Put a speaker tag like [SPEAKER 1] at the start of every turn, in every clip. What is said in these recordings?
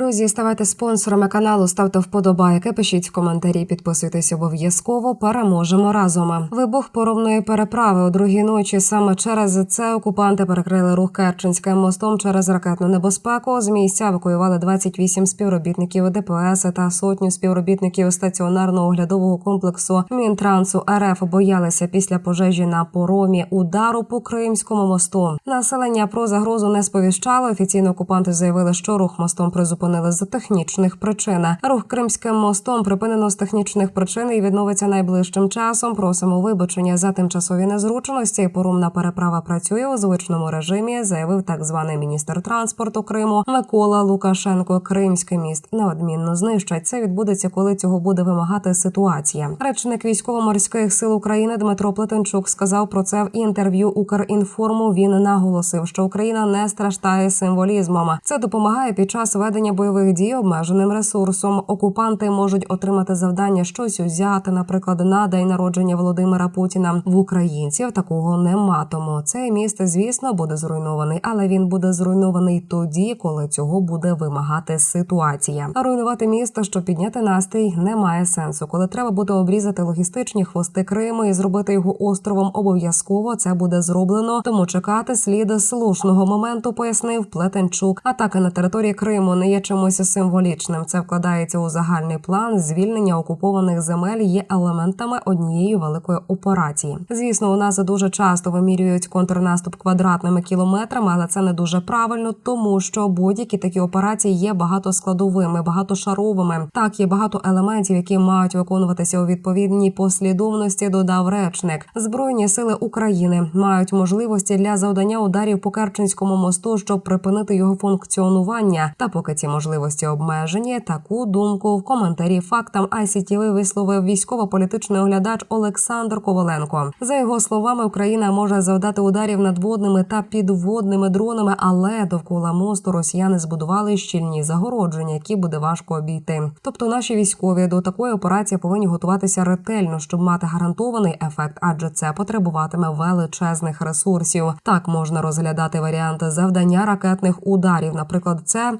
[SPEAKER 1] Друзі, ставайте спонсорами каналу, ставте вподобайки, пишіть коментарі, підписуйтесь обов'язково. Переможемо разом. Вибух поровної переправи у другій ночі. Саме через це окупанти перекрили рух Керченським мостом через ракетну небезпеку. З місця евакуювали 28 співробітників ДПС та сотню співробітників стаціонарного оглядового комплексу Мінтрансу РФ боялися після пожежі на поромі удару по Кримському мосту. Населення про загрозу не сповіщало. Офіційно окупанти заявили, що рух мостом призупинили з технічних причин. Рух Кримським мостом припинено з технічних причин і відновиться найближчим часом. Просимо вибачення за тимчасові незручності. Порумна переправа працює у звичному режимі, заявив так званий міністр транспорту Криму Микола Лукашенко. Кримський міст неодмінно знищать. Це відбудеться, коли цього буде вимагати ситуація. Речник військово-морських сил України Дмитро Плетенчук сказав про це в інтерв'ю Укрінформу. Він наголосив, що Україна не страждає символізмом. Це допомагає під час ведення бойових дій обмеженим ресурсом. Окупанти можуть отримати завдання щось узяти, наприклад, на день народження Володимира Путіна. В українців такого нема. Тому цей міст, звісно, буде зруйнований, але він буде зруйнований тоді, коли цього буде вимагати ситуація. Руйнувати місто, щоб підняти настрій, немає сенсу. Коли треба буде обрізати логістичні хвости Криму і зробити його островом, обов'язково це буде зроблено. Тому чекати слід слушного моменту, пояснив Плетенчук. Атака на території Криму не є чимось символічним. Це вкладається у загальний план. Звільнення окупованих земель є елементами однієї великої операції. Звісно, у нас дуже часто вимірюють контрнаступ квадратними кілометрами, але це не дуже правильно, тому що будь-які такі операції є багатоскладовими, багатошаровими. Так є багато елементів, які мають виконуватися у відповідній послідовності. Додав речник. Збройні сили України мають можливості для завдання ударів по Керченському мосту, щоб припинити його функціонування. Та поки ці можливості обмежені, таку думку в коментарі фактам ICTV висловив військово-політичний оглядач Олександр Коваленко. За його словами, Україна може завдати ударів надводними та підводними дронами, але довкола мосту росіяни збудували щільні загородження, які буде важко обійти. Тобто наші військові до такої операції повинні готуватися ретельно, щоб мати гарантований ефект, адже це потребуватиме величезних ресурсів. Так можна розглядати варіанти завдання ракетних ударів. Наприклад, це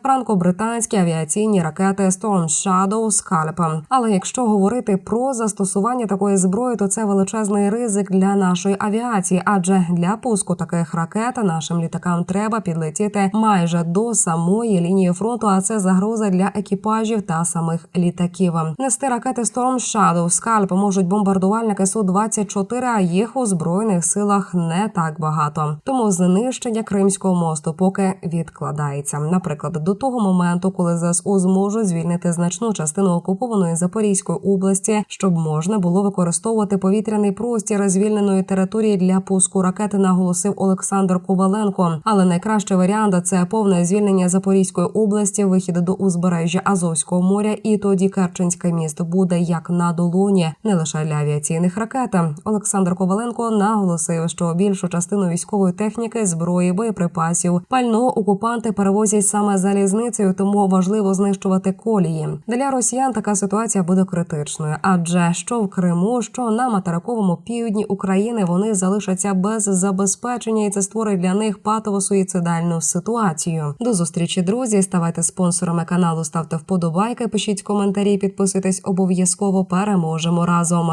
[SPEAKER 1] франко-британські авіаційні ракети Storm Shadow Scalp. Але якщо говорити про застосування такої зброї, то це величезний ризик для нашої авіації, адже для пуску таких ракет нашим літакам треба підлетіти майже до самої лінії фронту. А це загроза для екіпажів та самих літаків. Нести ракети Storm Shadow Scalp можуть бомбардувальники су 24 а їх у збройних силах не так багато. Тому знищення Кримського мосту поки відкладається. Наприклад, до того моменту, коли ЗСУ зможуть звільнити значну частину окупованої Запорізької області, щоб можна було використовувати повітряний простір звільненої території для пуску ракети, наголосив Олександр Коваленко. Але найкращий варіант це повне звільнення Запорізької області, вихід до узбережжя Азовського моря, і тоді Керченське місто буде як на долоні, не лише для авіаційних ракет. Олександр Коваленко наголосив, що більшу частину військової техніки, зброї, боєприпасів, пального окупанти перевозять саме залізницею, тому важливо знищувати колії. Для росіян така ситуація буде критичною, адже що в Криму, що на материковому півдні України вони залишаться без забезпечення, і це створить для них патово-суїцидальну ситуацію. До зустрічі, друзі. Ставайте спонсорами каналу, ставте вподобайки, пишіть коментарі, підписуйтесь обов'язково. Переможемо разом.